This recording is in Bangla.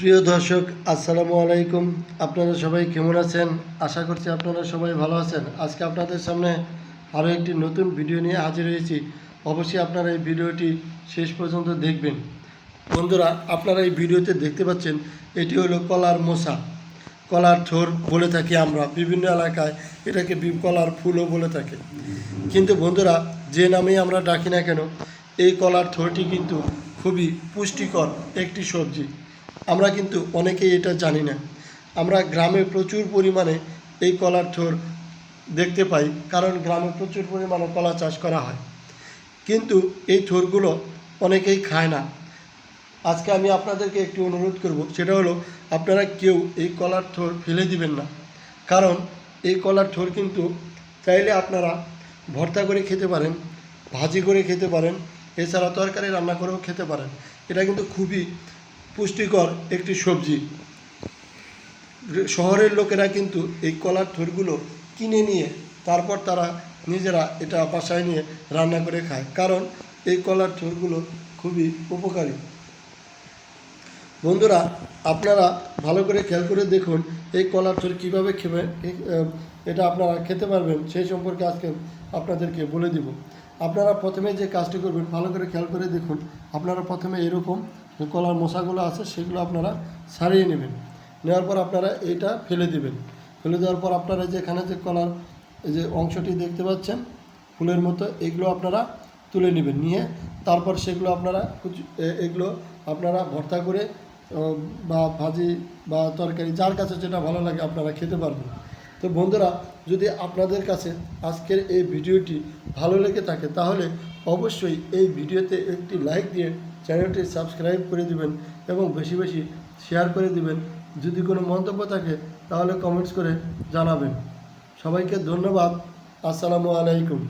প্রিয় দর্শক, আসসালামু আলাইকুম। আপনারা সবাই কেমন আছেন? আশা করছি আপনারা সবাই ভালো আছেন। আজকে আপনাদের সামনে আরও একটি নতুন ভিডিও নিয়ে হাজির হয়েছি। অবশ্যই আপনারা এই ভিডিওটি শেষ পর্যন্ত দেখবেন। বন্ধুরা, আপনারা এই ভিডিওতে দেখতে পাচ্ছেন, এটি হলো কলার মোসা কলার ঠোর বলে থাকি আমরা। বিভিন্ন এলাকায় এটাকে কলার ফুলও বলে থাকে। কিন্তু বন্ধুরা, যে নামেই আমরা ডাকি না কেন, এই কলার থোরটি কিন্তু খুবই পুষ্টিকর একটি সবজি। আমরা কিন্তু অনেকেই এটা জানি না। আমরা গ্রামে প্রচুর পরিমাণে এই কলার থোর দেখতে পাই, কারণ গ্রামে প্রচুর পরিমাণে কলা চাষ করা হয়। কিন্তু এই থোরগুলো অনেকেই খায় না। আজকে আমি আপনাদেরকে একটি অনুরোধ করব, সেটা হলো আপনারা কেউ এই কলার থোর ফেলে দিবেন না। কারণ এই কলার থোর কিন্তু চাইলে আপনারা ভর্তা করে খেতে পারেন, ভাজি করে খেতে পারেন, এছাড়া তরকারি রান্না করেও খেতে পারেন। এটা কিন্তু খুবই পুষ্টিকর একটি সবজি। শহরের লোকেরা কিন্তু এই কলার থোরগুলো কিনে নিয়ে তারপর তারা নিজেরা এটা বাসায় নিয়ে রান্না করে খায়। কারণ এই কলার থোরগুলো খুবই উপকারী। বন্ধুরা, আপনারা ভালো করে খেয়াল করে দেখুন এই কলার থোর কীভাবে খেবে এটা আপনারা খেতে পারবেন, সেই সম্পর্কে আজকে আপনাদেরকে বলে দিব। আপনারা প্রথমে যে কাজটি করবেন, ভালো করে খেয়াল করে দেখুন, আপনারা প্রথমে এরকম যে কলার মশাগুলো আছে, সেগুলো আপনারা ছাড়িয়ে নেবেন। নেওয়ার পর আপনারা এইটা ফেলে দিবেন। ফেলে দেওয়ার পর আপনারা যেখানে যে কলার, এই যে অংশটি দেখতে পাচ্ছেন, ফুলের মতো, এগুলো আপনারা তুলে নেবেন। নিয়ে তারপর সেগুলো আপনারা এগুলো আপনারা ভর্তা করে বা ভাজি বা তরকারি, যার কাছে যেটা ভালো লাগে আপনারা খেতে পারবেন। তো বন্ধুরা, যদি আপনাদের কাছে আজকের এই ভিডিওটি ভালো লেগে থাকে, তাহলে অবশ্যই এই ভিডিওতে একটি লাইক দিয়ে চ্যানেলটি সাবস্ক্রাইব করে দিবেন এবং বেশি বেশি শেয়ার করে দিবেন। যদি কোনো মন্তব্য থাকে, তাহলে কমেন্টস করে জানাবেন। সবাইকে ধন্যবাদ। আসসালামু আলাইকুম।